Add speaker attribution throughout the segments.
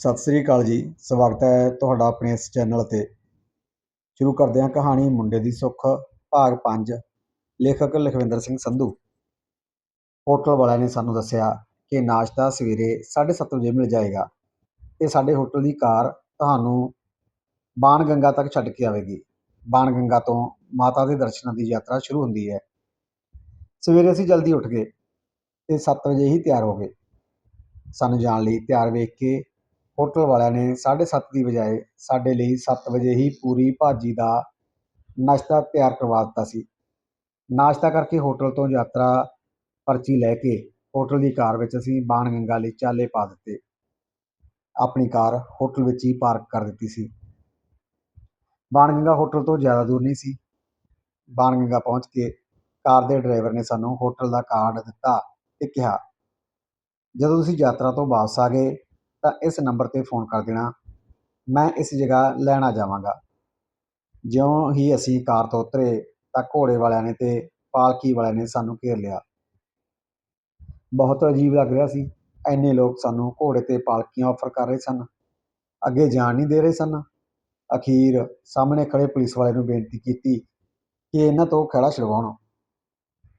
Speaker 1: ਸਤਿ ਸ੍ਰੀ ਅਕਾਲ ਜੀ। ਸਵਾਗਤ ਹੈ ਤੁਹਾਡਾ ਆਪਣੇ ਇਸ ਚੈਨਲ ਤੇ। ਸ਼ੁਰੂ ਕਰਦੇ ਹਾਂ ਕਹਾਣੀ ਮੁੰਡੇ ਦੀ ਸੁੱਖ, ਭਾਗ 5 ਲੇਖਕ ਲਖਵਿੰਦਰ ਸਿੰਘ ਸੰਧੂ। ਹੋਟਲ ਵਾਲਿਆਂ ਨੇ ਸਾਨੂੰ ਦੱਸਿਆ ਕਿ ਨਾਸ਼ਤਾ ਸਵੇਰੇ 7:30 ਵਜੇ ਮਿਲ ਜਾਏਗਾ ਤੇ ਸਾਡੇ ਹੋਟਲ ਦੀ ਕਾਰ ਤੁਹਾਨੂੰ ਬਾਣ ਗੰਗਾ ਤੱਕ ਛੱਡ ਕੇ ਆਵੇਗੀ। ਬਾਣ ਗੰਗਾ ਤੋਂ ਮਾਤਾ ਦੇ ਦਰਸ਼ਨਾਂ ਦੀ ਯਾਤਰਾ ਸ਼ੁਰੂ ਹੁੰਦੀ ਹੈ। ਸਵੇਰੇ ਅਸੀਂ ਜਲਦੀ ਉੱਠ ਗਏ ਤੇ 7 ਵਜੇ ਹੀ ਤਿਆਰ ਹੋ ਗਏ। ਸਾਨੂੰ ਜਾਣ ਲਈ ਤਿਆਰ ਵੇਖ ਕੇ ਹੋਟਲ ਵਾਲਿਆਂ ਨੇ 7:30 ਦੀ ਬਜਾਏ ਸਾਡੇ ਲਈ ਸੱਤ ਵਜੇ ਹੀ ਪੂਰੀ ਭਾਜੀ ਦਾ ਨਾਸ਼ਤਾ ਤਿਆਰ ਕਰਵਾ ਦਿੱਤਾ ਸੀ। ਨਾਸ਼ਤਾ ਕਰਕੇ ਹੋਟਲ ਤੋਂ ਯਾਤਰਾ ਪਰਚੀ ਲੈ ਕੇ ਹੋਟਲ ਦੀ ਕਾਰ ਵਿੱਚ ਅਸੀਂ ਬਾਣ ਗੰਗਾ ਲਈ ਚਾਲੇ ਪਾ ਦਿੱਤੇ। ਆਪਣੀ ਕਾਰ ਹੋਟਲ ਵਿੱਚ ਹੀ ਪਾਰਕ ਕਰ ਦਿੱਤੀ ਸੀ। ਬਾਣ ਗੰਗਾ ਹੋਟਲ ਤੋਂ ਜ਼ਿਆਦਾ ਦੂਰ ਨਹੀਂ ਸੀ। ਬਾਣ ਗੰਗਾ ਪਹੁੰਚ ਕੇ ਕਾਰ ਦੇ ਡਰਾਈਵਰ ਨੇ ਸਾਨੂੰ ਹੋਟਲ ਦਾ ਕਾਰਡ ਦਿੱਤਾ ਤੇ ਕਿਹਾ, ਜਦੋਂ ਤੁਸੀਂ ਯਾਤਰਾ ਤੋਂ ਵਾਪਸ ਆ ਗਏ ਤਾਂ ਇਸ ਨੰਬਰ ਤੇ ਫੋਨ ਕਰ ਦੇਣਾ। ਮੈਂ ਇਸ ਜਗ੍ਹਾ ਲੈਣ ਆ ਜਾਵਾਂਗਾ। ਜਿਉਂ ਹੀ ਅਸੀਂ ਕਾਰ ਤੋਂ ਉਤਰੇ ਤਾਂ ਘੋੜੇ ਵਾਲਿਆਂ ਨੇ ਤੇ ਪਾਲਕੀ ਵਾਲਿਆਂ ਨੇ ਸਾਨੂੰ ਘੇਰ ਲਿਆ। ਬਹੁਤ ਅਜੀਬ ਲੱਗ ਰਿਹਾ ਸੀ। ਐਨੇ ਲੋਕ ਸਾਨੂੰ ਘੋੜੇ ਤੇ ਪਾਲਕੀਆਂ ਆਫਰ ਕਰ ਰਹੇ ਸਨ। ਅੱਗੇ ਜਾਣ ਨਹੀਂ ਦੇ ਰਹੇ ਸਨ। ਅਖੀਰ ਸਾਹਮਣੇ ਖੜੇ ਪੁਲਿਸ ਵਾਲੇ ਨੂੰ ਬੇਨਤੀ ਕੀਤੀ ਕਿ ਇਹਨਾਂ ਤੋਂ ਖਹਿੜਾ ਛਡਵਾਉਣ।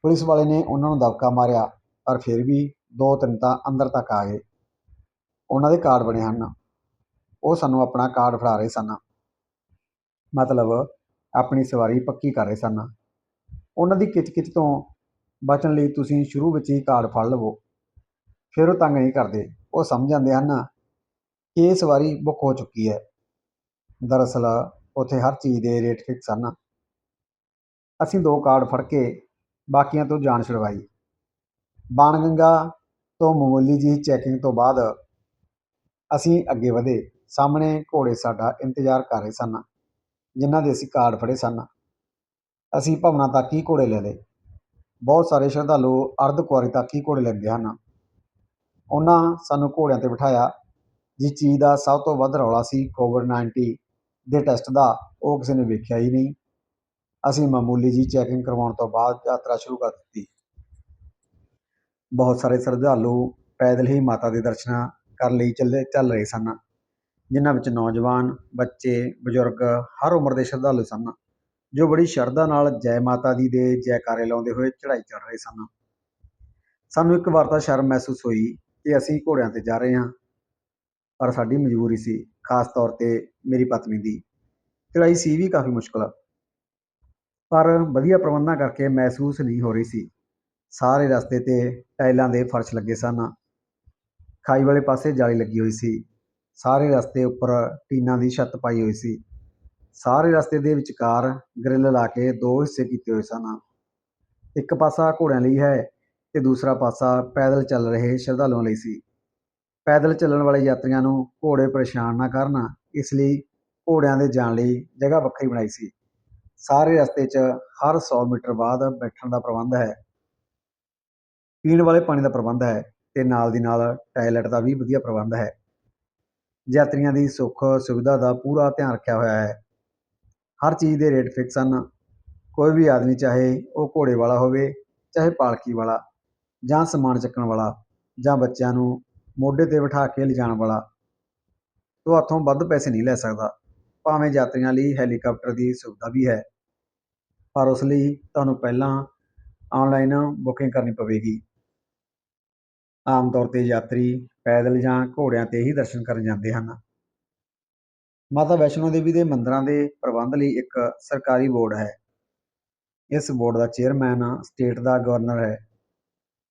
Speaker 1: ਪੁਲਿਸ ਵਾਲੇ ਨੇ ਉਹਨਾਂ ਨੂੰ ਦਬਕਾ ਮਾਰਿਆ, ਪਰ ਫਿਰ ਵੀ ਦੋ ਤਿੰਨ ਤਾਂ ਅੰਦਰ ਤੱਕ ਆ ਗਏ। ਉਹਨਾਂ ਦੇ ਕਾਰਡ ਬਣੇ ਹਨ। ਉਹ ਸਾਨੂੰ ਆਪਣਾ ਕਾਰਡ ਫੜਾ ਰਹੇ ਸਨ। ਮਤਲਬ ਆਪਣੀ ਸਵਾਰੀ ਪੱਕੀ ਕਰ ਰਹੇ ਸਨ। ਉਹਨਾਂ ਦੀ ਕਿਚ-ਕਿਚ ਤੋਂ ਬਚਣ ਲਈ ਤੁਸੀਂ ਸ਼ੁਰੂ ਵਿੱਚ ਹੀ ਕਾਰਡ ਫੜ ਲਵੋ। ਫਿਰ ਉਹ ਤੰਗ ਨਹੀਂ ਕਰਦੇ। ਉਹ ਸਮਝ ਜਾਂਦੇ ਹਨ ਕਿ ਇਹ ਸਵਾਰੀ ਬੁੱਕ ਹੋ ਚੁੱਕੀ ਹੈ। ਦਰਅਸਲ ਉੱਥੇ ਹਰ ਚੀਜ਼ ਦੇ ਰੇਟ ਫਿਕਸ ਹਨ। ਅਸੀਂ ਦੋ ਕਾਰਡ ਫੜ ਕੇ ਬਾਕੀਆਂ ਤੋਂ ਜਾਨ ਛੁਡਵਾਈ। ਬਾਣਗੰਗਾ ਤੋਂ ਮਾਮੂਲੀ ਜੀ ਚੈਕਿੰਗ ਤੋਂ ਬਾਅਦ ਅਸੀਂ ਅੱਗੇ ਵਧੇ। ਸਾਹਮਣੇ ਘੋੜੇ ਸਾਡਾ ਇੰਤਜ਼ਾਰ ਕਰ ਰਹੇ ਸਨ, ਜਿਨ੍ਹਾਂ ਦੇ ਅਸੀਂ ਕਾਰਡ ਫੜੇ ਸਨ। ਅਸੀਂ ਭਵਨਾਂ ਤੱਕ ਹੀ ਘੋੜੇ ਲੈ ਲਏ। ਬਹੁਤ ਸਾਰੇ ਸ਼ਰਧਾਲੂ ਅਰਧ ਕੁਆਰੀ ਤੱਕ ਹੀ ਘੋੜੇ ਲੈਂਦੇ ਹਨ। ਉਹਨਾਂ ਸਾਨੂੰ ਘੋੜਿਆਂ ਤੇ ਬਿਠਾਇਆ, ਜਿਸ ਚੀਜ਼ ਦਾ ਸਭ ਤੋਂ ਵੱਧ ਰੌਲਾ ਸੀ ਕੋਵਿਡ 19 ਦੇ ਟੈਸਟ ਦਾ, ਉਹ ਕਿਸੇ ਨੇ ਵੇਖਿਆ ਹੀ ਨਹੀਂ। ਅਸੀਂ ਮਾਮੂਲੀ ਜੀ ਚੈਕਿੰਗ ਕਰਵਾਉਣ ਤੋਂ ਬਾਅਦ ਯਾਤਰਾ ਸ਼ੁਰੂ ਕਰ ਦਿੱਤੀ। ਬਹੁਤ ਸਾਰੇ ਸ਼ਰਧਾਲੂ ਪੈਦਲ ਹੀ ਮਾਤਾ ਦੇ ਦਰਸ਼ਨਾਂ ਕਰਨ ਲਈ ਚੱਲੇ, ਚੱਲ ਰਹੇ ਸਨ। ਜਿਨ੍ਹਾਂ ਵਿੱਚ ਨੌਜਵਾਨ, ਬੱਚੇ, ਬਜ਼ੁਰਗ ਹਰ ਉਮਰ ਦੇ ਸ਼ਰਧਾਲੂ ਸਨ, ਜੋ ਬੜੀ ਸ਼ਰਧਾ ਨਾਲ ਜੈ ਮਾਤਾ ਦੀ ਦੇ ਜੈਕਾਰੇ ਲਾਉਂਦੇ ਹੋਏ ਚੜ੍ਹਾਈ ਚੜ੍ਹ ਰਹੇ ਸਨ। ਸਾਨੂੰ ਇੱਕ ਵਾਰ ਤਾਂ ਸ਼ਰਮ ਮਹਿਸੂਸ ਹੋਈ ਕਿ ਅਸੀਂ ਘੋੜਿਆਂ ਤੇ ਜਾ ਰਹੇ ਹਾਂ। ਪਰ ਸਾਡੀ ਮਜਬੂਰੀ ਸੀ, ਖਾਸ ਤੌਰ ਤੇ ਮੇਰੀ ਪਤਨੀ ਦੀ। ਚੜ੍ਹਾਈ ਸੀ ਵੀ ਕਾਫੀ ਮੁਸ਼ਕਲ। ਪਰ ਵਧੀਆ ਪ੍ਰਬੰਧਾਂ ਕਰਕੇ ਮਹਿਸੂਸ ਨਹੀਂ ਹੋ ਰਹੀ ਸੀ। ਸਾਰੇ ਰਸਤੇ ਤੇ ਟਾਈਲਾਂ ਦੇ ਫਰਸ਼ ਲੱਗੇ ਸਨ। ਖਾਈ ਵਾਲੇ ਪਾਸੇ ਜਾਲੀ ਲੱਗੀ ਹੋਈ ਸੀ। ਸਾਰੇ ਰਸਤੇ ਉੱਪਰ ਟੀਨਾਂ ਦੀ ਛੱਤ ਪਾਈ ਹੋਈ ਸੀ। ਸਾਰੇ ਰਸਤੇ ਦੇ ਵਿਚਕਾਰ ਗ੍ਰਿਲ ਲਾ ਕੇ ਦੋ ਹਿੱਸੇ ਕੀਤੇ ਹੋਏ ਸਨ। ਇੱਕ ਪਾਸਾ ਘੋੜਿਆਂ ਲਈ ਹੈ ਤੇ ਦੂਸਰਾ ਪਾਸਾ ਪੈਦਲ ਚੱਲ ਰਹੇ ਸ਼ਰਧਾਲੂਆਂ ਲਈ ਸੀ। ਪੈਦਲ ਚੱਲਣ ਵਾਲੇ ਯਾਤਰੀਆਂ ਨੂੰ ਘੋੜੇ ਪਰੇਸ਼ਾਨ ਨਾ ਕਰਨ, ਇਸ ਲਈ ਘੋੜਿਆਂ ਦੇ ਜਾਣ ਲਈ ਜਗ੍ਹਾ ਵੱਖਰੀ ਬਣਾਈ ਸੀ। ਸਾਰੇ ਰਸਤੇ 'ਚ ਹਰ 100 ਮੀਟਰ ਬਾਅਦ ਬੈਠਣ ਦਾ ਪ੍ਰਬੰਧ ਹੈ। ਪੀਣ ਵਾਲੇ ਪਾਣੀ ਦਾ ਪ੍ਰਬੰਧ ਹੈ। ਤੇ ਨਾਲ ਦੀ ਨਾਲ ਟਾਇਲਟ ਦਾ ਵੀ ਵਧੀਆ ਪ੍ਰਬੰਧ ਹੈ। ਯਾਤਰੀਆਂ ਦੀ ਸੁੱਖ ਸੁਵਿਧਾ ਦਾ ਪੂਰਾ ਧਿਆਨ ਰੱਖਿਆ ਹੋਇਆ ਹੈ। ਹਰ ਚੀਜ਼ ਦੇ ਰੇਟ ਫਿਕਸ ਹਨ। ਕੋਈ ਵੀ ਆਦਮੀ ਚਾਹੇ ਉਹ ਘੋੜੇ ਵਾਲਾ ਹੋਵੇ, ਚਾਹੇ ਪਾਲਕੀ ਵਾਲਾ, ਜਾਂ ਸਮਾਨ ਚੱਕਣ ਵਾਲਾ, ਜਾਂ ਬੱਚਿਆਂ ਨੂੰ ਮੋਢੇ ਤੇ ਬਿਠਾ ਕੇ ਲਿਜਾਣ ਵਾਲਾ ਤੋਂ ਹੱਥੋਂ ਵੱਧ ਪੈਸੇ ਨਹੀਂ ਲੈ ਸਕਦਾ। ਭਾਵੇਂ ਯਾਤਰੀਆਂ ਲਈ ਹੈਲੀਕਾਪਟਰ ਦੀ ਸੁਵਿਧਾ ਵੀ ਹੈ, ਪਰ ਉਸ ਲਈ ਤੁਹਾਨੂੰ ਪਹਿਲਾਂ ਆਨਲਾਈਨ ਬੁਕਿੰਗ ਕਰਨੀ ਪਵੇਗੀ। ਆਮ ਤੌਰ ਤੇ ਯਾਤਰੀ ਪੈਦਲ ਜਾਂ ਘੋੜਿਆਂ ਤੇ ਹੀ ਦਰਸ਼ਨ ਕਰਨ ਜਾਂਦੇ ਹਨ। ਮਾਤਾ ਵੈਸ਼ਨੋ ਦੇਵੀ ਦੇ ਮੰਦਰਾਂ ਦੇ ਪ੍ਰਬੰਧ ਲਈ ਇੱਕ ਸਰਕਾਰੀ ਬੋਰਡ ਹੈ। ਇਸ ਬੋਰਡ ਦਾ ਚੇਅਰਮੈਨ ਸਟੇਟ ਦਾ ਗਵਰਨਰ ਹੈ।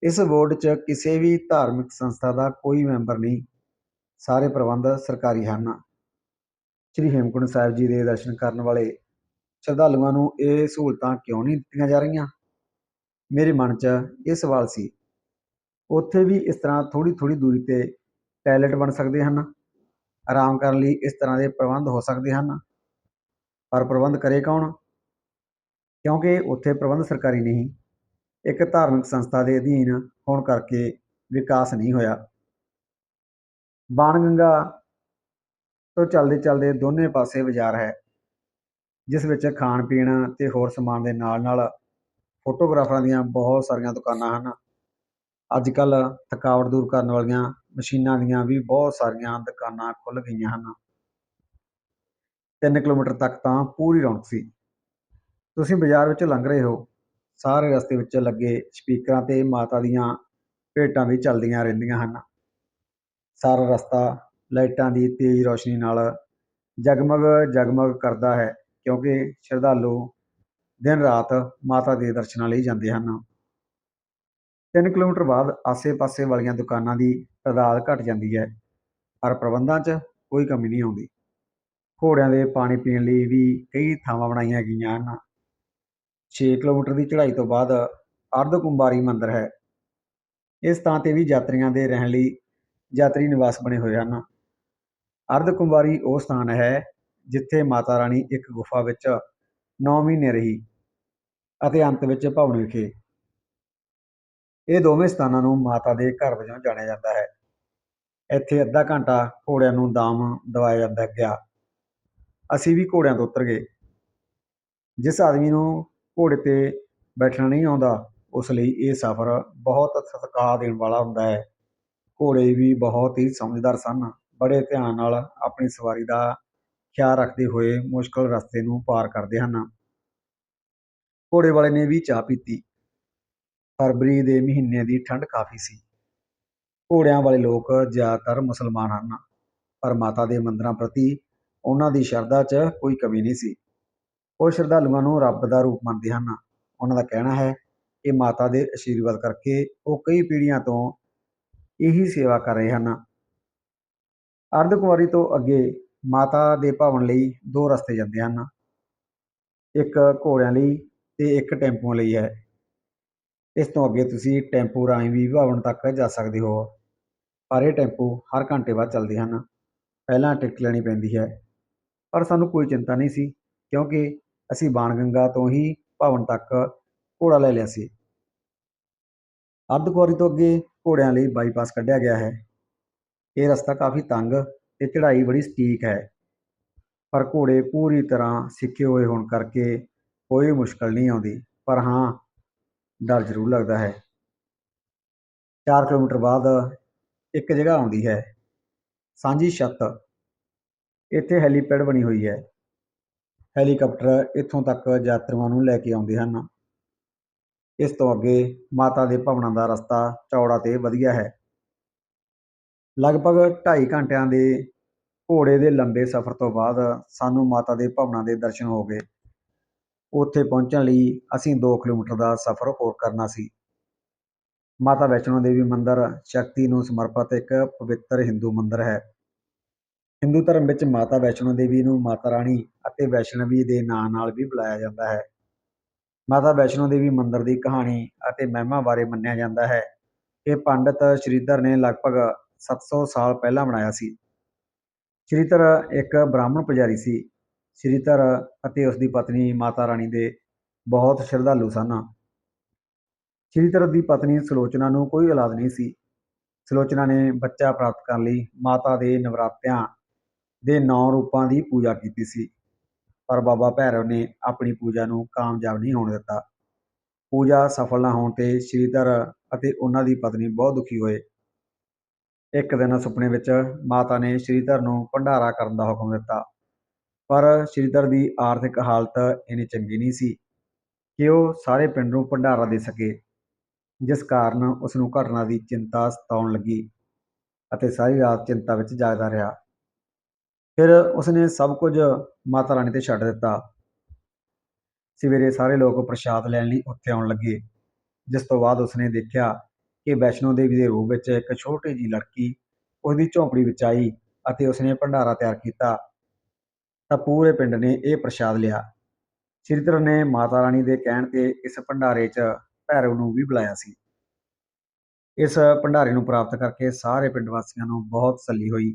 Speaker 1: ਇਸ ਬੋਰਡ 'ਚ ਕਿਸੇ ਵੀ ਧਾਰਮਿਕ ਸੰਸਥਾ ਦਾ ਕੋਈ ਮੈਂਬਰ ਨਹੀਂ, ਸਾਰੇ ਪ੍ਰਬੰਧ ਸਰਕਾਰੀ ਹਨ। ਸ੍ਰੀ ਹੇਮਕੁੰਟ ਸਾਹਿਬ ਜੀ ਦੇ ਦਰਸ਼ਨ ਕਰਨ ਵਾਲੇ ਸ਼ਰਧਾਲੂਆਂ ਨੂੰ ਇਹ ਸਹੂਲਤਾਂ ਕਿਉਂ ਨਹੀਂ ਦਿੱਤੀਆਂ ਜਾ ਰਹੀਆਂ? ਮੇਰੇ ਮਨ 'ਚ ਇਹ ਸਵਾਲ ਸੀ ਉੱਥੇ ਵੀ ਇਸ ਤਰ੍ਹਾਂ ਥੋੜ੍ਹੀ ਥੋੜ੍ਹੀ ਦੂਰੀ ਤੇ ਟਾਇਲਟ ਬਣ ਸਕਦੇ ਹਨ। ਆਰਾਮ ਕਰਨ ਲਈ ਇਸ ਤਰ੍ਹਾਂ ਦੇ ਪ੍ਰਬੰਧ ਹੋ ਸਕਦੇ ਹਨ। ਪਰ ਪ੍ਰਬੰਧ ਕਰੇ ਕੌਣ? ਕਿਉਂਕਿ ਉੱਥੇ ਪ੍ਰਬੰਧ ਸਰਕਾਰੀ ਨਹੀਂ। ਇੱਕ ਧਾਰਮਿਕ ਸੰਸਥਾ ਦੇ ਅਧੀਨ ਹੋਣ ਕਰਕੇ ਵਿਕਾਸ ਨਹੀਂ ਹੋਇਆ। ਬਾਣਗੰਗਾ ਤੋਂ ਚੱਲਦੇ ਚੱਲਦੇ ਦੋਨੇ ਪਾਸੇ ਬਾਜ਼ਾਰ ਹੈ, ਜਿਸ ਵਿੱਚ ਖਾਣ ਪੀਣ ਤੇ ਹੋਰ ਸਮਾਨ ਦੇ ਨਾਲ ਨਾਲ ਫੋਟੋਗ੍ਰਾਫਰਾਂ ਦੀਆਂ ਬਹੁਤ ਸਾਰੀਆਂ ਦੁਕਾਨਾਂ ਹਨ। ਅੱਜ ਕੱਲ੍ਹ ਥਕਾਵਟ ਦੂਰ ਕਰਨ ਵਾਲੀਆਂ ਮਸ਼ੀਨਾਂ ਦੀਆਂ ਵੀ ਬਹੁਤ ਸਾਰੀਆਂ ਦੁਕਾਨਾਂ ਖੁੱਲ੍ਹ ਗਈਆਂ ਹਨ। ਤਿੰਨ ਕਿਲੋਮੀਟਰ ਤੱਕ ਤਾਂ ਪੂਰੀ ਰੌਣਕ ਸੀ। ਤੁਸੀਂ ਬਾਜ਼ਾਰ ਵਿੱਚ ਲੰਘ ਰਹੇ ਹੋ। ਸਾਰੇ ਰਸਤੇ ਵਿੱਚ ਲੱਗੇ ਸਪੀਕਰਾਂ ਤੇ ਮਾਤਾ ਦੀਆਂ ਭੇਟਾਂ ਵੀ ਚੱਲਦੀਆਂ ਰਹਿੰਦੀਆਂ ਹਨ। ਸਾਰਾ ਰਸਤਾ ਲਾਈਟਾਂ ਦੀ ਤੇਜ਼ ਰੌਸ਼ਨੀ ਨਾਲ ਜਗਮਗ ਜਗਮਗ ਕਰਦਾ ਹੈ ਕਿਉਂਕਿ ਸ਼ਰਧਾਲੂ ਦਿਨ ਰਾਤ ਮਾਤਾ ਦੇ ਦਰਸ਼ਨਾਂ ਲਈ ਜਾਂਦੇ ਹਨ। 3 ਕਿਲੋਮੀਟਰ ਬਾਅਦ ਆਸੇ-ਪਾਸੇ ਵਾਲੀਆਂ ਦੁਕਾਨਾਂ ਦੀ ਤਾਦਾਦ ਘਟ ਜਾਂਦੀ ਹੈ, ਪਰ ਪ੍ਰਬੰਧਾਂ 'ਚ ਕੋਈ ਕਮੀ ਨਹੀਂ ਆਉਂਦੀ। ਘੋੜਿਆਂ ਦੇ ਪਾਣੀ ਪੀਣ ਲਈ ਵੀ ਕਈ ਥਾਵਾਂ ਬਣਾਈਆਂ ਗਈਆਂ ਹਨ। 6 ਕਿਲੋਮੀਟਰ ਦੀ ਚੜ੍ਹਾਈ ਤੋਂ ਬਾਅਦ ਅਰਧਕੁੰਬਾਰੀ ਮੰਦਿਰ ਹੈ। ਇਸ ਥਾਂ ਤੇ ਵੀ ਯਾਤਰੀਆਂ ਦੇ ਰਹਿਣ ਲਈ ਯਾਤਰੀ ਨਿਵਾਸ ਬਣੇ ਹੋਏ ਹਨ। ਅਰਧਕੁੰਬਾਰੀ ਉਹ ਸਥਾਨ ਹੈ ਜਿੱਥੇ ਮਾਤਾ ਰਾਣੀ ਇੱਕ ਗੁਫਾ ਵਿੱਚ 9 ਮਹੀਨੇ ਰਹੀ ਅਤੇ ਅੰਤ ਵਿੱਚ ਭਵਨ ਵਿਖੇ ਇਹ ਦੋਵੇਂ ਸਥਾਨਾਂ ਨੂੰ ਮਾਤਾ ਦੇ ਘਰ ਵਜੋਂ ਜਾਣਿਆ ਜਾਂਦਾ ਹੈ। ਇੱਥੇ ਅੱਧਾ ਘੰਟਾ ਘੋੜਿਆਂ ਨੂੰ ਦਾਮ ਦਵਾਇਆ ਜਾਂਦਾ ਗਿਆ। ਅਸੀਂ ਵੀ ਘੋੜਿਆਂ ਤੋਂ ਉਤਰ ਗਏ। ਜਿਸ ਆਦਮੀ ਨੂੰ ਘੋੜੇ ਤੇ ਬੈਠਣਾ ਨਹੀਂ ਆਉਂਦਾ, ਉਸ ਲਈ ਇਹ ਸਫ਼ਰ ਬਹੁਤ ਥਕਾ ਦੇਣ ਵਾਲਾ ਹੁੰਦਾ ਹੈ। ਘੋੜੇ ਵੀ ਬਹੁਤ ਹੀ ਸਮਝਦਾਰ ਸਨ। ਬੜੇ ਧਿਆਨ ਨਾਲ ਆਪਣੀ ਸਵਾਰੀ ਦਾ ਖਿਆਲ ਰੱਖਦੇ ਹੋਏ ਮੁਸ਼ਕਲ ਰਸਤੇ ਨੂੰ ਪਾਰ ਕਰਦੇ ਹਨ। ਘੋੜੇ ਵਾਲੇ ਨੇ ਵੀ ਚਾਹ ਪੀਤੀ। ਫਰਵਰੀ ਦੇ ਮਹੀਨੇ ਦੀ ਠੰਡ ਕਾਫੀ ਸੀ। ਘੋੜਿਆਂ ਵਾਲੇ ਲੋਕ ਜ਼ਿਆਦਾਤਰ ਮੁਸਲਮਾਨ ਹਨ, ਪਰ ਮਾਤਾ ਦੇ ਮੰਦਰਾਂ ਪ੍ਰਤੀ ਉਹਨਾਂ ਦੀ ਸ਼ਰਧਾ 'ਚ ਕੋਈ ਕਮੀ ਨਹੀਂ ਸੀ। ਉਹ ਸ਼ਰਧਾਲੂਆਂ ਨੂੰ ਰੱਬ ਦਾ ਰੂਪ ਮੰਨਦੇ ਹਨ। ਉਹਨਾਂ ਦਾ ਕਹਿਣਾ ਹੈ ਕਿ ਮਾਤਾ ਦੇ ਅਸ਼ੀਰਵਾਦ ਕਰਕੇ ਉਹ ਕਈ ਪੀੜ੍ਹੀਆਂ ਤੋਂ ਇਹੀ ਸੇਵਾ ਕਰ ਰਹੇ ਹਨ। ਅਰਧ ਕੁਆਰੀ ਤੋਂ ਅੱਗੇ ਮਾਤਾ ਦੇ ਭਵਨ ਲਈ ਦੋ ਰਸਤੇ ਜਾਂਦੇ ਹਨ। ਇੱਕ ਘੋੜਿਆਂ ਲਈ ਤੇ ਇੱਕ ਟੈਂਪੂਆਂ ਲਈ ਹੈ। ਇਸ ਤੋਂ ਅੱਗੇ ਤੁਸੀਂ ਟੈਂਪੂ ਰਾਹੀਂ ਵੀ ਭਵਨ ਤੱਕ ਜਾ ਸਕਦੇ ਹੋ। ਪਰ ਇਹ ਟੈਂਪੂ ਹਰ ਘੰਟੇ ਬਾਅਦ ਚੱਲਦੇ ਹਨ। ਪਹਿਲਾਂ ਟਿਕਟ ਲੈਣੀ ਪੈਂਦੀ ਹੈ। ਪਰ ਸਾਨੂੰ ਕੋਈ ਚਿੰਤਾ ਨਹੀਂ ਸੀ, ਕਿਉਂਕਿ ਅਸੀਂ ਬਾਣਗੰਗਾ ਤੋਂ ਹੀ ਭਵਨ ਤੱਕ ਘੋੜਾ ਲੈ ਲਿਆ ਸੀ। ਅੱਧਕੁਆਰੀ ਤੋਂ ਅੱਗੇ ਘੋੜਿਆਂ ਲਈ ਬਾਈਪਾਸ ਕੱਢਿਆ ਗਿਆ ਹੈ। ਇਹ ਰਸਤਾ ਕਾਫੀ ਤੰਗ ਤੇ ਚੜ੍ਹਾਈ ਬੜੀ ਸਟੀਕ ਹੈ। ਪਰ ਘੋੜੇ ਪੂਰੀ ਤਰ੍ਹਾਂ ਸਿੱਖੇ ਹੋਏ ਹੋਣ ਕਰਕੇ ਕੋਈ ਮੁਸ਼ਕਲ ਨਹੀਂ ਆਉਂਦੀ। ਪਰ ਹਾਂ ਡਰ ਜ਼ਰੂਰ ਲੱਗਦਾ ਹੈ। 4 ਕਿਲੋਮੀਟਰ ਬਾਅਦ ਇੱਕ ਜਗ੍ਹਾ ਆਉਂਦੀ ਹੈ। ਸਾਂਝੀ ਛੱਤ। ਇੱਥੇ ਹੈਲੀਪੈਡ ਬਣੀ ਹੋਈ ਹੈ। ਹੈਲੀਕਾਪਟਰ ਇੱਥੋਂ ਤੱਕ ਯਾਤਰੀਆਂ ਨੂੰ ਲੈ ਕੇ ਆਉਂਦੇ ਹਨ। ਇਸ ਤੋਂ ਅੱਗੇ ਮਾਤਾ ਦੇ ਭਵਨਾਂ ਦਾ ਰਸਤਾ ਚੌੜਾ ਤੇ ਵਧੀਆ ਹੈ। ਲਗਭਗ 2.5 ਘੰਟਿਆਂ ਦੇ ਘੋੜੇ ਦੇ ਲੰਬੇ ਸਫ਼ਰ ਤੋਂ ਬਾਅਦ ਸਾਨੂੰ ਮਾਤਾ ਦੇ ਭਵਨਾਂ ਦੇ ਦਰਸ਼ਨ ਹੋ ਗਏ। ਉੱਥੇ ਪਹੁੰਚਣ ਲਈ ਅਸੀਂ 2 ਕਿਲੋਮੀਟਰ ਦਾ ਸਫ਼ਰ ਹੋਰ ਕਰਨਾ ਸੀ। ਮਾਤਾ ਵੈਸ਼ਨੋ ਦੇਵੀ ਮੰਦਿਰ ਸ਼ਕਤੀ ਨੂੰ ਸਮਰਪਿਤ ਇੱਕ ਪਵਿੱਤਰ ਹਿੰਦੂ ਮੰਦਿਰ ਹੈ। ਹਿੰਦੂ ਧਰਮ ਵਿੱਚ ਮਾਤਾ ਵੈਸ਼ਨੋ ਦੇਵੀ ਨੂੰ ਮਾਤਾ ਰਾਣੀ ਅਤੇ ਵੈਸ਼ਨਵੀ ਦੇ ਨਾਂ ਨਾਲ ਵੀ ਬੁਲਾਇਆ ਜਾਂਦਾ ਹੈ। ਮਾਤਾ ਵੈਸ਼ਨੋ ਦੇਵੀ ਮੰਦਿਰ ਦੀ ਕਹਾਣੀ ਅਤੇ ਮਹਿਮਾ ਬਾਰੇ ਮੰਨਿਆ ਜਾਂਦਾ ਹੈ। ਕਿ ਪੰਡਿਤ ਸ਼੍ਰੀਧਰ ਨੇ ਲਗਭਗ 700 ਸਾਲ ਪਹਿਲਾਂ ਬਣਾਇਆ ਸੀ। ਸ਼੍ਰੀਧਰ ਇੱਕ ਬ੍ਰਾਹਮਣ ਪੁਜਾਰੀ ਸੀ। ਸ੍ਰੀ ਧਰ ਅਤੇ ਉਸ ਦੀ ਪਤਨੀ ਮਾਤਾ ਰਾਣੀ ਦੇ ਬਹੁਤ ਸ਼ਰਧਾਲੂ ਸਨ। ਸ੍ਰੀ ਧਰ ਦੀ ਪਤਨੀ ਸੁਲੋਚਨਾ ਨੂੰ ਕੋਈ ਔਲਾਦ ਨਹੀਂ ਸੀ। ਸੁਲੋਚਨਾ ਨੇ ਬੱਚਾ ਪ੍ਰਾਪਤ ਕਰਨ ਲਈ ਮਾਤਾ ਦੇ ਨਵਰਾਤਿਆਂ ਦੇ ਨੌ ਰੂਪਾਂ ਦੀ ਪੂਜਾ ਕੀਤੀ ਸੀ। ਪਰ ਬਾਬਾ ਭੈਰਵ ਨੇ ਆਪਣੀ ਪੂਜਾ ਨੂੰ ਕਾਮਯਾਬ ਨਹੀਂ ਹੋਣ ਦਿੱਤਾ। ਪੂਜਾ ਸਫਲ ਨਾ ਹੋਣ ਤੇ ਸ਼੍ਰੀਧਰ ਅਤੇ ਉਹਨਾਂ ਦੀ ਪਤਨੀ ਬਹੁਤ ਦੁਖੀ ਹੋਏ। ਇੱਕ ਦਿਨ ਸੁਪਨੇ ਵਿੱਚ ਮਾਤਾ ਨੇ ਸ਼੍ਰੀਧਰ ਨੂੰ ਭੰਡਾਰਾ ਕਰਨ ਦਾ ਹੁਕਮ ਦਿੱਤਾ। ਪਰ ਸ਼੍ਰੀਧਰ ਦੀ ਆਰਥਿਕ ਹਾਲਤ ਇੰਨੀ ਚੰਗੀ ਨਹੀਂ ਸੀ ਕਿ ਉਹ ਸਾਰੇ ਪਿੰਡ ਨੂੰ ਭੰਡਾਰਾ ਦੇ ਸਕੇ, ਜਿਸ ਕਾਰਨ ਉਸ ਨੂੰ ਘਟਨਾ ਦੀ ਚਿੰਤਾ ਸਤਾਉਣ ਲੱਗੀ ਅਤੇ ਸਾਰੀ ਰਾਤ ਚਿੰਤਾ ਵਿੱਚ ਜਾਗਦਾ ਰਿਹਾ। ਫਿਰ ਉਸਨੇ ਸਭ ਕੁਝ ਮਾਤਾ ਰਾਣੀ ਤੇ ਛੱਡ ਦਿੱਤਾ। ਸਵੇਰੇ ਸਾਰੇ ਲੋਕ ਪ੍ਰਸ਼ਾਦ ਲੈਣ ਲਈ ਉੱਥੇ ਆਉਣ ਲੱਗੇ, ਜਿਸ ਤੋਂ ਬਾਅਦ ਉਸਨੇ ਦੇਖਿਆ ਕਿ ਵੈਸ਼ਨੋ ਦੇਵੀ ਦੇ ਰੂਪ ਵਿੱਚ ਇੱਕ ਛੋਟੀ ਜੀ ਲੜਕੀ ਉਹਦੀ ਝੌਂਪੜੀ ਵਿੱਚ ਆਈ ਅਤੇ ਉਸਨੇ ਭੰਡਾਰਾ ਤਿਆਰ ਕੀਤਾ। ਤਾਂ ਪੂਰੇ ਪਿੰਡ ਨੇ ਇਹ ਪ੍ਰਸ਼ਾਦ ਲਿਆ। ਸ਼੍ਰੀਧਰ ਨੇ ਮਾਤਾ ਰਾਣੀ ਦੇ ਕਹਿਣ ਤੇ ਇਸ ਭੰਡਾਰੇ 'ਚ ਭੈਰਵ ਨੂੰ ਵੀ ਬੁਲਾਇਆ ਸੀ। ਇਸ ਭੰਡਾਰੇ ਨੂੰ ਪ੍ਰਾਪਤ ਕਰਕੇ ਸਾਰੇ ਪਿੰਡ ਵਾਸੀਆਂ ਨੂੰ ਬਹੁਤ ਤਸੱਲੀ ਹੋਈ।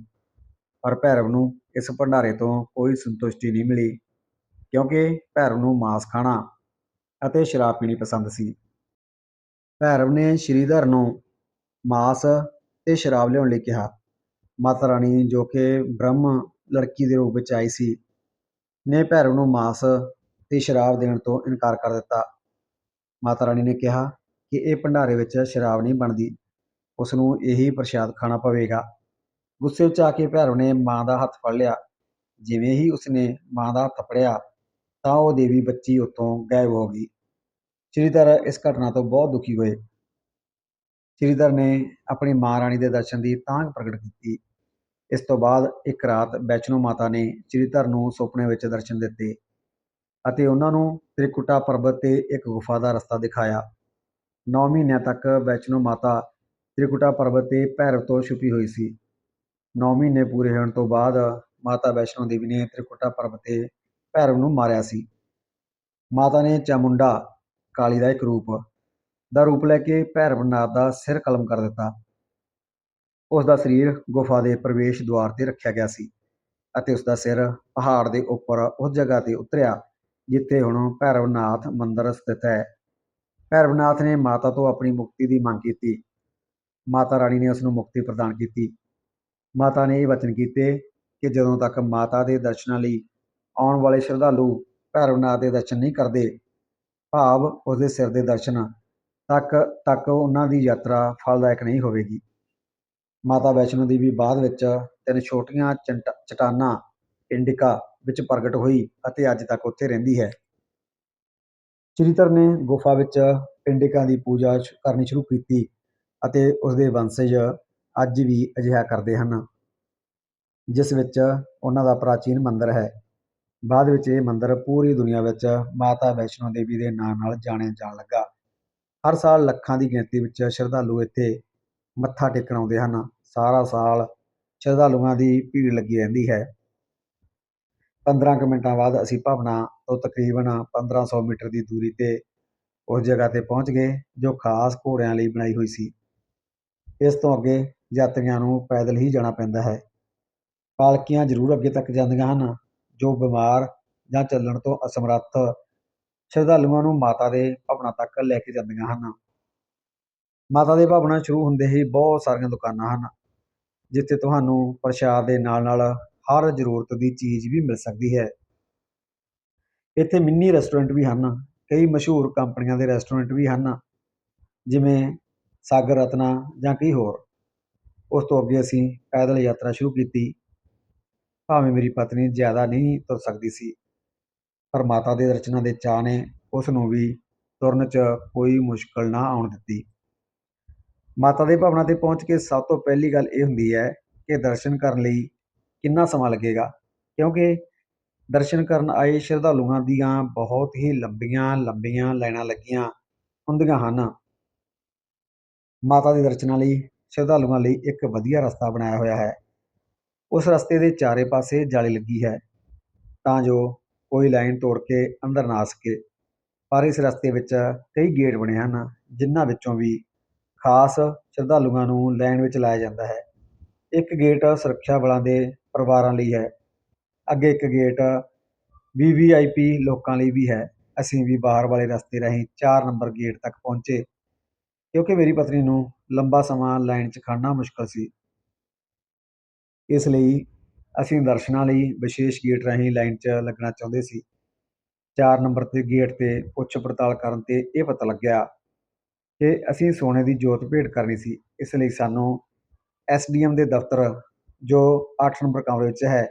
Speaker 1: ਪਰ ਭੈਰਵ ਨੂੰ ਇਸ ਭੰਡਾਰੇ ਤੋਂ ਕੋਈ ਸੰਤੁਸ਼ਟੀ ਨਹੀਂ ਮਿਲੀ, ਕਿਉਂਕਿ ਭੈਰਵ ਨੂੰ ਮਾਸ ਖਾਣਾ ਅਤੇ ਸ਼ਰਾਬ ਪੀਣੀ ਪਸੰਦ ਸੀ। ਭੈਰਵ ਨੇ ਸ਼੍ਰੀਧਰ ਨੂੰ ਮਾਸ ਤੇ ਸ਼ਰਾਬ ਲਿਆਉਣ ਲਈ ਕਿਹਾ। ਮਾਤਾ ਰਾਣੀ ਜੋ ਕਿ ਬ੍ਰਹਮ ਲੜਕੀ ਦੇ ਰੂਪ ਵਿੱਚ ਆਈ ਸੀ ਨੇ ਭੈਰਵ ਨੂੰ ਮਾਸ ਤੇ ਸ਼ਰਾਬ ਦੇਣ ਤੋਂ ਇਨਕਾਰ ਕਰ ਦਿੱਤਾ। ਮਾਤਾ ਰਾਣੀ ਨੇ ਕਿਹਾ ਕਿ ਇਹ ਭੰਡਾਰੇ ਵਿੱਚ ਸ਼ਰਾਬ ਨਹੀਂ ਬਣਦੀ। ਉਸ ਨੂੰ ਇਹੀ ਪ੍ਰਸ਼ਾਦ ਖਾਣਾ ਪਵੇਗਾ। ਗੁੱਸੇ ਵਿੱਚ ਆ ਕੇ ਭੈਰਵ ਨੇ ਮਾਂ ਦਾ ਹੱਥ ਫੜ ਲਿਆ। ਜਿਵੇਂ ਹੀ ਉਸਨੇ ਮਾਂ ਦਾ ਹੱਥ ਫੜਿਆ, ਤਾਂ ਉਹ ਦੇਵੀ ਬੱਚੀ ਉੱਥੋਂ ਗਾਇਬ ਹੋ ਗਈ। ਸ਼੍ਰੀਧਰ ਇਸ ਘਟਨਾ ਤੋਂ ਬਹੁਤ ਦੁਖੀ ਹੋਏ। ਸ਼੍ਰੀਧਰ ਨੇ ਆਪਣੀ ਮਾਂ ਰਾਣੀ ਦੇ ਦਰਸ਼ਨ ਦੀ ਤਾਂਘ ਪ੍ਰਗਟ ਕੀਤੀ। ਇਸ ਤੋਂ ਬਾਅਦ ਇੱਕ ਰਾਤ ਵੈਸ਼ਨੋ ਮਾਤਾ ਨੇ ਸ਼੍ਰੀਧਰ ਨੂੰ ਸੁਪਨੇ ਵਿੱਚ ਦਰਸ਼ਨ ਦਿੱਤੇ ਅਤੇ ਉਹਨਾਂ ਨੂੰ ਤ੍ਰਿਕੁਟਾ ਪਰਬਤ ਤੇ ਇੱਕ ਗੁਫਾ ਦਾ ਰਸਤਾ ਦਿਖਾਇਆ। 9 ਮਹੀਨਿਆਂ ਤੱਕ ਵੈਸ਼ਨੋ ਮਾਤਾ ਤ੍ਰਿਕੁਟਾ ਪਰਬਤ ਤੇ ਭੈਰਵ ਤੋਂ ਛੁਪੀ ਹੋਈ ਸੀ। 9 ਮਹੀਨੇ ਪੂਰੇ ਹੋਣ ਤੋਂ ਬਾਅਦ ਮਾਤਾ ਵੈਸ਼ਨੋ ਦੇਵੀ ਨੇ ਤ੍ਰਿਕੁਟਾ ਪਰਬਤ ਤੇ ਭੈਰਵ ਨੂੰ ਮਾਰਿਆ ਸੀ। ਮਾਤਾ ਨੇ ਚਾਮੁੰਡਾ ਕਾਲੀ ਦਾ ਇੱਕ ਰੂਪ ਦਾ ਰੂਪ ਲੈ ਕੇ ਭੈਰਵਨਾਥ ਦਾ ਸਿਰ ਕਲਮ ਕਰ ਦਿੱਤਾ। ਉਸ ਦਾ ਸਰੀਰ ਗੁਫਾ ਦੇ ਪ੍ਰਵੇਸ਼ ਦੁਆਰ ਤੇ ਰੱਖਿਆ ਗਿਆ ਸੀ ਅਤੇ ਉਸ ਦਾ ਸਿਰ ਪਹਾੜ ਦੇ ਉੱਪਰ ਉਸ ਜਗ੍ਹਾ ਤੇ ਉਤਰਿਆ, ਜਿੱਥੇ ਹੁਣ ਭੈਰਵਨਾਥ ਮੰਦਿਰ ਸਥਿਤ ਹੈ। ਭੈਰਵਨਾਥ ਨੇ ਮਾਤਾ ਤੋਂ ਆਪਣੀ ਮੁਕਤੀ ਦੀ ਮੰਗ ਕੀਤੀ। ਮਾਤਾ ਰਾਣੀ ਨੇ ਉਸ ਨੂੰ ਮੁਕਤੀ ਪ੍ਰਦਾਨ ਕੀਤੀ। ਮਾਤਾ ਨੇ ਇਹ ਵਚਨ ਕੀਤੇ ਕਿ ਜਦੋਂ ਤੱਕ ਮਾਤਾ ਦੇ ਦਰਸ਼ਨਾਂ ਲਈ ਆਉਣ ਵਾਲੇ ਸ਼ਰਧਾਲੂ ਭੈਰਵਨਾਥ ਦੇ ਦਰਸ਼ਨ ਨਹੀਂ ਕਰਦੇ, ਭਾਵ ਉਸ ਦੇ ਸਿਰ ਦੇ ਦਰਸ਼ਨ, ਤੱਕ ਤੱਕ ਉਹਨਾਂ ਦੀ ਯਾਤਰਾ ਫਲਦਾਇਕ ਨਹੀਂ ਹੋਵੇਗੀ। ਮਾਤਾ ਵੈਸ਼ਨੋ ਦੇਵੀ ਬਾਅਦ ਵਿੱਚ ਤਿੰਨ ਛੋਟੀਆਂ ਚੰਟ- ਚਟਾਨਾਂ ਇੰਡਿਕਾ ਵਿੱਚ ਪ੍ਰਗਟ ਹੋਈ ਅਤੇ ਅੱਜ ਤੱਕ ਉੱਥੇ ਰਹਿੰਦੀ ਹੈ। ਚਰਿਤਰ ਨੇ ਗੁਫਾ ਵਿੱਚ ਇੰਡਿਕਾ ਦੀ ਪੂਜਾ ਸ਼- ਕਰਨੀ ਸ਼ੁਰੂ ਕੀਤੀ ਅਤੇ ਉਸਦੇ ਵੰਸ਼ਜ ਅੱਜ ਵੀ ਅਜਿਹਾ ਕਰਦੇ ਹਨ, ਜਿਸ ਵਿੱਚ ਉਹਨਾਂ ਦਾ ਪ੍ਰਾਚੀਨ ਮੰਦਿਰ ਹੈ। ਬਾਅਦ ਵਿੱਚ ਇਹ ਮੰਦਿਰ ਪੂਰੀ ਦੁਨੀਆ ਵਿੱਚ ਮਾਤਾ ਵੈਸ਼ਨੋ ਦੇਵੀ ਦੇ ਨਾਂ ਨਾਲ ਜਾਣਿਆ ਜਾਣ ਲੱਗਾ। ਹਰ ਸਾਲ ਲੱਖਾਂ ਦੀ ਗਿਣਤੀ ਵਿੱਚ ਸ਼ਰਧਾਲੂ ਇੱਥੇ ਮੱਥਾ ਟੇਕਣ ਆਉਂਦੇ ਹਨ। ਸਾਰਾ ਸਾਲ ਸ਼ਰਧਾਲੂਆਂ ਦੀ ਭੀੜ ਲੱਗੀ ਰਹਿੰਦੀ ਹੈ। 15 ਕੁ ਮਿੰਟਾਂ ਬਾਅਦ ਅਸੀਂ ਭਵਨਾ ਤੋਂ ਤਕਰੀਬਨ 1500 ਮੀਟਰ ਦੀ ਦੂਰੀ ਤੇ ਉਸ ਜਗ੍ਹਾ ਤੇ ਪਹੁੰਚ ਗਏ, ਜੋ ਖਾਸ ਘੋੜਿਆਂ ਲਈ ਬਣਾਈ ਹੋਈ ਸੀ। ਇਸ ਤੋਂ ਅੱਗੇ ਯਾਤਰੀਆਂ ਨੂੰ ਪੈਦਲ ਹੀ ਜਾਣਾ ਪੈਂਦਾ ਹੈ। ਪਾਲਕੀਆਂ ਜ਼ਰੂਰ ਅੱਗੇ ਤੱਕ ਜਾਂਦੀਆਂ ਹਨ, ਜੋ ਬਿਮਾਰ ਜਾਂ ਚੱਲਣ ਤੋਂ ਅਸਮਰੱਥ ਸ਼ਰਧਾਲੂਆਂ ਨੂੰ ਮਾਤਾ ਦੇ ਭਵਨਾ ਤੱਕ ਲੈ ਕੇ ਜਾਂਦੀਆਂ ਹਨ। ਮਾਤਾ ਦੇ ਭਵਨਾ ਸ਼ੁਰੂ ਹੁੰਦੇ ਹੀ ਬਹੁਤ ਸਾਰੀਆਂ ਦੁਕਾਨਾਂ ਹਨ। ਜਿੱਥੇ ਤੁਹਾਨੂੰ ਪ੍ਰਸ਼ਾਦ ਦੇ ਨਾਲ ਨਾਲ ਹਰ ਜ਼ਰੂਰਤ ਦੀ ਚੀਜ਼ ਵੀ ਮਿਲ ਸਕਦੀ ਹੈ। ਇੱਥੇ ਮਿੰਨੀ ਰੈਸਟੋਰੈਂਟ ਵੀ ਹਨ, ਕਈ ਮਸ਼ਹੂਰ ਕੰਪਨੀਆਂ ਦੇ ਰੈਸਟੋਰੈਂਟ ਵੀ ਹਨ, ਜਿਵੇਂ ਸਾਗਰ ਰਤਨਾ ਜਾਂ ਕਈ ਹੋਰ। ਉਸ ਤੋਂ ਅੱਗੇ ਅਸੀਂ ਪੈਦਲ ਯਾਤਰਾ ਸ਼ੁਰੂ ਕੀਤੀ। ਭਾਵੇਂ ਮੇਰੀ ਪਤਨੀ ਜ਼ਿਆਦਾ ਨਹੀਂ ਤੁਰ ਸਕਦੀ ਸੀ, ਪਰ ਮਾਤਾ ਦੇ ਦਰਸ਼ਨਾਂ ਦੇ ਚਾਅ ਨੇ ਉਸ ਨੂੰ ਵੀ ਤੁਰਨ 'ਚ ਕੋਈ ਮੁਸ਼ਕਲ ਨਾ ਆਉਣ ਦਿੱਤੀ। ਮਾਤਾ ਦੇ ਭਵਨਾਂ ਤੇ ਪਹੁੰਚ ਕੇ ਸਭ ਤੋਂ ਪਹਿਲੀ ਗੱਲ ਇਹ ਹੁੰਦੀ ਹੈ ਕਿ ਦਰਸ਼ਨ ਕਰਨ ਲਈ ਕਿੰਨਾ ਸਮਾਂ ਲੱਗੇਗਾ? ਕਿਉਂਕਿ ਦਰਸ਼ਨ ਕਰਨ ਆਏ ਸ਼ਰਧਾਲੂਆਂ ਦੀਆਂ ਬਹੁਤ ਹੀ ਲੰਬੀਆਂ ਲੰਬੀਆਂ ਲਾਈਨਾਂ ਲੱਗੀਆਂ ਹੁੰਦੀਆਂ ਹਨ। ਮਾਤਾ ਦੇ ਦਰਸ਼ਨਾਂ ਲਈ, ਸ਼ਰਧਾਲੂਆਂ ਲਈ ਇੱਕ ਵਧੀਆ ਰਸਤਾ ਬਣਾਇਆ ਹੋਇਆ ਹੈ। ਉਸ ਰਸਤੇ ਦੇ ਚਾਰੇ ਪਾਸੇ ਜਾਲੀ ਲੱਗੀ ਹੈ, ਤਾਂ ਜੋ ਕੋਈ ਲਾਈਨ ਤੋੜ ਕੇ ਅੰਦਰ ਨਾ ਆ ਸਕੇ। ਪਰ ਇਸ ਰਸਤੇ ਵਿੱਚ ਕਈ ਗੇਟ ਬਣੇ ਹਨ, ਜਿਨ੍ਹਾਂ ਵਿੱਚੋਂ ਵੀ ਖਾਸ ਸ਼ਰਧਾਲੂਆਂ ਨੂੰ ਲਾਈਨ ਵਿੱਚ ਲਾਇਆ ਜਾਂਦਾ ਹੈ। ਇੱਕ ਗੇਟ ਸੁਰੱਖਿਆ ਬਲਾਂ ਦੇ ਪਰਿਵਾਰਾਂ ਲਈ ਹੈ। ਅੱਗੇ ਇੱਕ ਗੇਟ ਵੀ ਵੀ ਆਈ ਪੀ ਲੋਕਾਂ ਲਈ ਵੀ ਹੈ। ਅਸੀਂ ਵੀ ਬਾਹਰ ਵਾਲੇ ਰਸਤੇ ਰਾਹੀਂ ਚਾਰ ਨੰਬਰ ਗੇਟ ਤੱਕ ਪਹੁੰਚੇ। ਕਿਉਂਕਿ ਮੇਰੀ ਪਤਨੀ ਨੂੰ ਲੰਬਾ ਸਮਾਂ ਲਾਈਨ 'ਚ ਖੜ੍ਹਨਾ ਮੁਸ਼ਕਲ ਸੀ। ਇਸ ਲਈ ਅਸੀਂ ਦਰਸ਼ਨਾਂ ਲਈ ਵਿਸ਼ੇਸ਼ ਗੇਟ ਰਾਹੀਂ ਲਾਈਨ 'ਚ ਲੱਗਣਾ ਚਾਹੁੰਦੇ ਸੀ। ਚਾਰ ਨੰਬਰ ਤੇ ਗੇਟ ਤੇ ਪੁੱਛ ਪੜਤਾਲ ਕਰਨ ਤੇ ਇਹ ਪਤਾ ਲੱਗਿਆ ਕਿ ਅਸੀਂ ਸੋਨੇ ਦੀ ਜੋਤ ਭੇਟ ਕਰਨੀ ਸੀ। ਇਸ ਲਈ ਸਾਨੂੰ ਐਸਡੀਐਮ ਦੇ ਦਫ਼ਤਰ, ਜੋ 8 ਨੰਬਰ ਕਮਰੇ ਵਿੱਚ ਹੈ,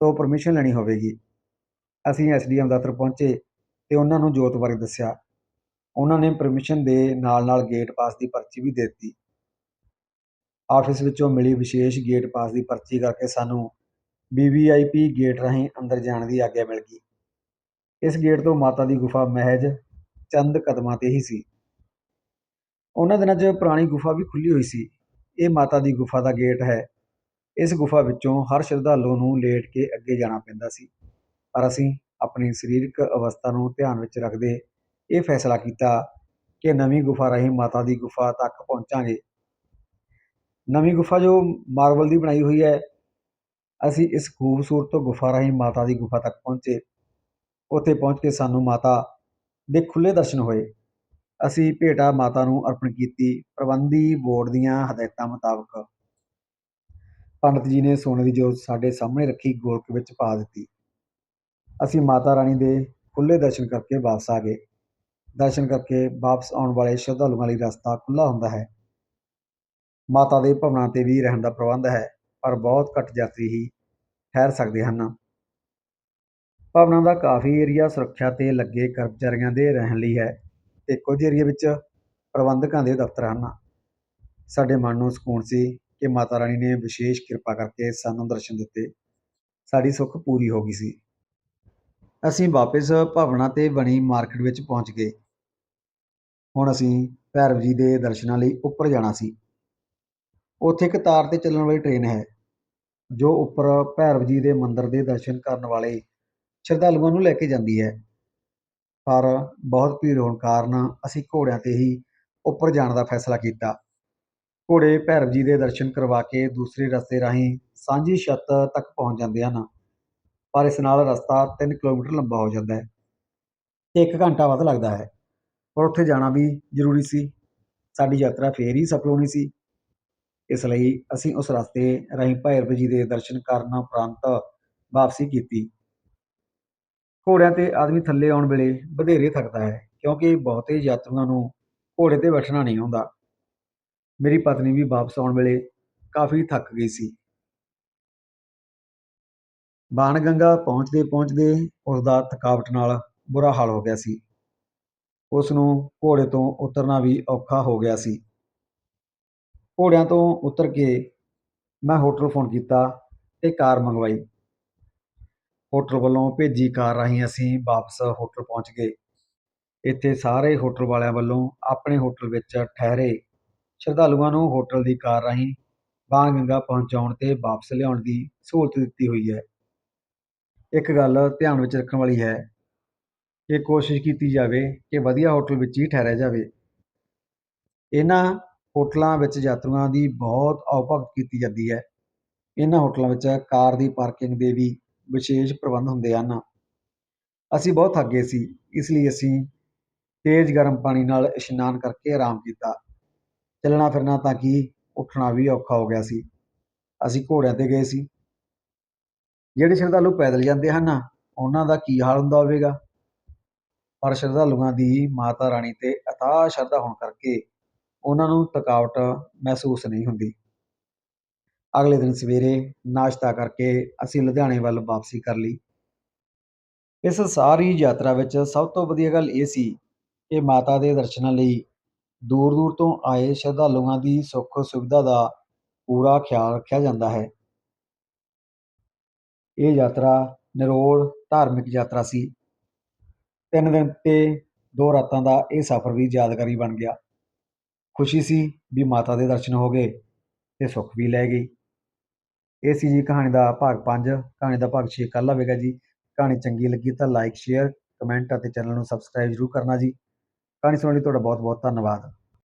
Speaker 1: ਤੋਂ ਪਰਮਿਸ਼ਨ ਲੈਣੀ ਹੋਵੇਗੀ। ਅਸੀਂ ਐਸਡੀਐਮ ਦਫ਼ਤਰ ਪਹੁੰਚੇ ਤੇ ਉਹਨਾਂ ਨੂੰ ਜੋਤ ਬਾਰੇ ਦੱਸਿਆ। ਉਹਨਾਂ ਨੇ ਪਰਮਿਸ਼ਨ ਦੇ ਨਾਲ ਨਾਲ ਗੇਟ ਪਾਸ ਦੀ ਪਰਚੀ ਵੀ ਦੇ ਦਿੱਤੀ। ਆਫਿਸ ਵਿੱਚੋਂ ਮਿਲੀ ਵਿਸ਼ੇਸ਼ ਗੇਟ ਪਾਸ ਦੀ ਪਰਚੀ ਕਰਕੇ ਸਾਨੂੰ ਵੀਵੀਆਈਪੀ ਗੇਟ ਰਾਹੀਂ ਅੰਦਰ ਜਾਣ ਦੀ ਆਗਿਆ ਮਿਲ ਗਈ। ਇਸ ਗੇਟ ਤੋਂ ਮਾਤਾ ਦੀ ਗੁਫਾ ਮਹਿਜ ਚੰਦ ਕਦਮਾਂ ਤੇ ਹੀ ਸੀ। ਉਹਨਾਂ ਦਿਨਾਂ 'ਚ ਪੁਰਾਣੀ ਗੁਫਾ ਵੀ ਖੁੱਲ੍ਹੀ ਹੋਈ ਸੀ। ਇਹ ਮਾਤਾ ਦੀ ਗੁਫਾ ਦਾ ਗੇਟ ਹੈ। ਇਸ ਗੁਫਾ ਵਿੱਚੋਂ ਹਰ ਸ਼ਰਧਾਲੂ ਨੂੰ ਲੇਟ ਕੇ ਅੱਗੇ ਜਾਣਾ ਪੈਂਦਾ ਸੀ। ਪਰ ਅਸੀਂ ਆਪਣੀ ਸਰੀਰਕ ਅਵਸਥਾ ਨੂੰ ਧਿਆਨ ਵਿੱਚ ਰੱਖਦੇ ਇਹ ਫੈਸਲਾ ਕੀਤਾ ਕਿ ਨਵੀਂ ਗੁਫਾ ਰਾਹੀਂ ਮਾਤਾ ਦੀ ਗੁਫਾ ਤੱਕ ਪਹੁੰਚਾਂਗੇ। ਨਵੀਂ ਗੁਫਾ ਜੋ ਮਾਰਬਲ ਦੀ ਬਣਾਈ ਹੋਈ ਹੈ, ਅਸੀਂ ਇਸ ਖੂਬਸੂਰਤ ਗੁਫਾ ਰਾਹੀਂ ਮਾਤਾ ਦੀ ਗੁਫਾ ਤੱਕ ਪਹੁੰਚੇ। ਉੱਥੇ ਪਹੁੰਚ ਕੇ ਸਾਨੂੰ ਮਾਤਾ ਦੇ ਖੁੱਲੇ ਦਰਸ਼ਨ ਹੋਏ। ਅਸੀਂ ਭੇਟਾ ਮਾਤਾ ਨੂੰ ਅਰਪਣ ਕੀਤੀ। ਪ੍ਰਬੰਧੀ ਬੋਰਡ ਦੀਆਂ ਹਦਾਇਤਾਂ ਮੁਤਾਬਕ ਪੰਡਤ ਜੀ ਨੇ ਸੋਨੇ ਦੀ ਜੋਤ ਸਾਡੇ ਸਾਹਮਣੇ ਰੱਖੀ, ਗੋਲਕ ਵਿੱਚ ਪਾ ਦਿੱਤੀ। ਅਸੀਂ ਮਾਤਾ ਰਾਣੀ ਦੇ ਖੁੱਲੇ ਦਰਸ਼ਨ ਕਰਕੇ ਵਾਪਸ ਆ ਗਏ। ਦਰਸ਼ਨ ਕਰਕੇ ਵਾਪਸ ਆਉਣ ਵਾਲੇ ਸ਼ਰਧਾਲੂਆਂ ਲਈ ਰਸਤਾ ਖੁੱਲਾ ਹੁੰਦਾ ਹੈ। ਮਾਤਾ ਦੇ ਭਵਨਾਂ 'ਤੇ ਵੀ ਰਹਿਣ ਦਾ ਪ੍ਰਬੰਧ ਹੈ, ਪਰ ਬਹੁਤ ਘੱਟ ਯਾਤਰੀ ਹੀ ਠਹਿਰ ਸਕਦੇ ਹਨ। ਭਵਨਾਂ ਦਾ ਕਾਫੀ ਏਰੀਆ ਸੁਰੱਖਿਆ 'ਤੇ ਲੱਗੇ ਕਰਮਚਾਰੀਆਂ ਦੇ ਰਹਿਣ ਲਈ ਹੈ। ਤੇ ਕੁਝ ਏਰੀਆ ਵਿੱਚ ਪ੍ਰਬੰਧਕਾਂ ਦੇ ਦਫ਼ਤਰ ਹਨ। ਸਾਡੇ ਮਨ ਨੂੰ ਸਕੂਨ ਸੀ ਕਿ ਮਾਤਾ ਰਾਣੀ ਨੇ ਵਿਸ਼ੇਸ਼ ਕਿਰਪਾ ਕਰਕੇ ਸਾਨੂੰ ਦਰਸ਼ਨ ਦਿੱਤੇ। ਸਾਡੀ ਸੁੱਖ ਪੂਰੀ ਹੋ ਗਈ ਸੀ। ਅਸੀਂ ਵਾਪਸ ਭਵਨਾਂ 'ਤੇ ਬਣੀ ਮਾਰਕੀਟ ਵਿੱਚ ਪਹੁੰਚ ਗਏ। ਹੁਣ ਅਸੀਂ ਭੈਰਵ ਜੀ ਦੇ ਦਰਸ਼ਨਾਂ ਲਈ ਉੱਪਰ ਜਾਣਾ ਸੀ। ਉੱਥੇ ਇੱਕ ਤਾਰ 'ਤੇ ਚੱਲਣ ਵਾਲੀ ਟ੍ਰੇਨ ਹੈ, ਜੋ ਉੱਪਰ ਭੈਰਵ ਜੀ ਦੇ ਮੰਦਿਰ ਦੇ ਦਰਸ਼ਨ ਕਰਨ ਵਾਲੇ ਸ਼ਰਧਾਲੂਆਂ ਨੂੰ ਲੈ ਕੇ ਜਾਂਦੀ ਹੈ। ਪਰ ਬਹੁਤ ਭੀੜ ਹੋਣ ਕਾਰਨ ਅਸੀਂ ਘੋੜਿਆਂ 'ਤੇ ਹੀ ਉੱਪਰ ਜਾਣ ਦਾ ਫੈਸਲਾ ਕੀਤਾ। ਘੋੜੇ ਭੈਰਵ ਜੀ ਦੇ ਦਰਸ਼ਨ ਕਰਵਾ ਕੇ ਦੂਸਰੇ ਰਸਤੇ ਰਾਹੀਂ ਸਾਂਝੀ ਛੱਤ ਤੱਕ ਪਹੁੰਚ ਜਾਂਦੇ ਹਨ। ਪਰ ਇਸ ਨਾਲ ਰਸਤਾ 3 ਕਿਲੋਮੀਟਰ ਲੰਬਾ ਹੋ ਜਾਂਦਾ ਹੈ। ਤੇ 1 ਘੰਟਾ ਵੱਧ ਲੱਗਦਾ ਹੈ। ਪਰ ਉੱਥੇ ਜਾਣਾ ਵੀ ਜ਼ਰੂਰੀ ਸੀ। ਸਾਡੀ ਯਾਤਰਾ ਫੇਰ ਹੀ ਸਫਲ ਹੋਣੀ ਸੀ। ਇਸ ਲਈ ਅਸੀਂ ਉਸ ਰਸਤੇ ਰਾਹੀਂ ਭੈਰਵ ਜੀ ਦੇ ਦਰਸ਼ਨ ਕਰਨ ਉਪਰੰਤ ਵਾਪਸੀ ਕੀਤੀ। ਘੋੜਿਆਂ ਤੇ ਆਦਮੀ ਥੱਲੇ ਆਉਣ ਵੇਲੇ ਵਧੇਰੇ ਥੱਕਦਾ ਹੈ, ਕਿਉਂਕਿ ਬਹੁਤੇ ਯਾਤਰੂਆਂ ਨੂੰ ਘੋੜੇ ਤੇ ਬੈਠਣਾ ਨਹੀਂ ਆਉਂਦਾ। ਮੇਰੀ ਪਤਨੀ ਵੀ ਵਾਪਸ ਆਉਣ ਵੇਲੇ ਕਾਫੀ ਥੱਕ ਗਈ ਸੀ। ਬਾਣਗੰਗਾ ਪਹੁੰਚਦੇ ਪਹੁੰਚਦੇ ਉਸ ਦਾ ਥਕਾਵਟ ਨਾਲ ਬੁਰਾ ਹਾਲ ਹੋ ਗਿਆ ਸੀ। ਉਸ ਨੂੰ ਘੋੜੇ ਤੋਂ ਉਤਰਨਾ ਵੀ ਔਖਾ ਹੋ ਗਿਆ ਸੀ। ਘੋੜਿਆਂ ਤੋਂ ਉਤਰ ਕੇ ਮੈਂ ਹੋਟਲ ਫੋਨ ਕੀਤਾ ਤੇ ਕਾਰ ਮੰਗਵਾਈ। ਹੋਟਲ ਵੱਲੋਂ ਭੇਜੀ ਕਾਰ ਰਾਹੀਂ ਅਸੀਂ ਵਾਪਸ ਹੋਟਲ ਪਹੁੰਚ ਗਏ। ਇੱਥੇ ਸਾਰੇ ਹੋਟਲ ਵਾਲਿਆਂ ਵੱਲੋਂ ਆਪਣੇ ਹੋਟਲ ਵਿੱਚ ਠਹਿਰੇ ਸ਼ਰਧਾਲੂਆਂ ਨੂੰ ਹੋਟਲ ਦੀ ਕਾਰ ਰਾਹੀਂ ਬਾਣਗੰਗਾ ਪਹੁੰਚਾਉਣ ਤੇ ਵਾਪਸ ਲਿਆਉਣ ਦੀ ਸਹੂਲਤ ਦਿੱਤੀ ਹੋਈ ਹੈ। ਇੱਕ ਗੱਲ ਧਿਆਨ ਵਿੱਚ ਰੱਖਣ ਵਾਲੀ ਹੈ ਕਿ ਕੋਸ਼ਿਸ਼ ਕੀਤੀ ਜਾਵੇ ਕਿ ਵਧੀਆ ਹੋਟਲ ਵਿੱਚ ਹੀ ਠਹਿਰਿਆ ਜਾਵੇ। ਇਹਨਾਂ ਹੋਟਲਾਂ ਵਿੱਚ ਯਾਤਰੂਆਂ ਦੀ ਬਹੁਤ ਆਉ-ਭਗਤ ਕੀਤੀ ਜਾਂਦੀ ਹੈ। ਇਹਨਾਂ ਹੋਟਲਾਂ ਵਿੱਚ ਕਾਰ ਦੀ ਪਾਰਕਿੰਗ ਦੇ ਵੀ ਵਿਸ਼ੇਸ਼ ਪ੍ਰਬੰਧ ਹੁੰਦੇ ਹਨ। ਅਸੀਂ ਬਹੁਤ ਥੱਕ ਗਏ ਸੀ, ਇਸ ਲਈ ਅਸੀਂ ਤੇਜ਼ ਗਰਮ ਪਾਣੀ ਨਾਲ ਇਸ਼ਨਾਨ ਕਰਕੇ ਆਰਾਮ ਕੀਤਾ। ਚੱਲਣਾ ਫਿਰਨਾ ਤਾਂ ਕਿ, ਉੱਠਣਾ ਵੀ ਔਖਾ ਹੋ ਗਿਆ ਸੀ। ਅਸੀਂ ਘੋੜਿਆਂ ਤੇ ਗਏ ਸੀ। ਜਿਹੜੇ ਸ਼ਰਧਾਲੂ ਪੈਦਲ ਜਾਂਦੇ ਹਨ, ਉਹਨਾਂ ਦਾ ਕੀ ਹਾਲ ਹੁੰਦਾ ਹੋਵੇਗਾ? ਪਰ ਸ਼ਰਧਾਲੂਆਂ ਦੀ ਮਾਤਾ ਰਾਣੀ ਤੇ ਅਥਾਹ ਸ਼ਰਧਾ ਹੋਣ ਕਰਕੇ ਉਹਨਾਂ ਨੂੰ ਥਕਾਵਟ ਮਹਿਸੂਸ ਨਹੀਂ ਹੁੰਦੀ। ਅਗਲੇ ਦਿਨ ਸਵੇਰੇ ਨਾਸ਼ਤਾ ਕਰਕੇ ਅਸੀਂ ਲੁਧਿਆਣੇ ਵੱਲ ਵਾਪਸੀ ਕਰ ਲਈ। ਇਸ ਸਾਰੀ ਯਾਤਰਾ ਵਿੱਚ ਸਭ ਤੋਂ ਵਧੀਆ ਗੱਲ ਇਹ ਸੀ ਕਿ ਮਾਤਾ ਦੇ ਦਰਸ਼ਨਾਂ ਲਈ ਦੂਰ ਦੂਰ ਤੋਂ ਆਏ ਸ਼ਰਧਾਲੂਆਂ ਦੀ ਸੁੱਖ ਸੁਵਿਧਾ ਦਾ ਪੂਰਾ ਖਿਆਲ ਰੱਖਿਆ ਜਾਂਦਾ ਹੈ। ਇਹ ਯਾਤਰਾ ਨਿਰੋਲ ਧਾਰਮਿਕ ਯਾਤਰਾ ਸੀ। ਤਿੰਨ ਦਿਨ ਤੇ ਦੋ ਰਾਤਾਂ ਦਾ ਇਹ ਸਫ਼ਰ ਵੀ ਯਾਦਗਾਰੀ ਬਣ ਗਿਆ। ਖੁਸ਼ੀ ਸੀ ਵੀ ਮਾਤਾ ਦੇ ਦਰਸ਼ਨ ਹੋ ਗਏ ਤੇ ਸੁੱਖ ਵੀ ਲੈ ਗਈ। ਇਹ ਸੀ ਜੀ ਕਹਾਣੀ ਦਾ ਭਾਗ 5 ਕਹਾਣੀ ਦਾ ਭਾਗ 6 ਕੱਲ੍ਹ ਆਵੇਗਾ ਜੀ। ਕਹਾਣੀ ਚੰਗੀ ਲੱਗੀ ਤਾਂ ਲਾਈਕ ਸ਼ੇਅਰ ਕਮੈਂਟ ਅਤੇ ਚੈਨਲ ਨੂੰ ਸਬਸਕ੍ਰਾਈਬ ਜ਼ਰੂਰ ਕਰਨਾ ਜੀ। ਕਹਾਣੀ ਸੁਣਨ ਲਈ ਤੁਹਾਡਾ ਬਹੁਤ ਬਹੁਤ ਧੰਨਵਾਦ।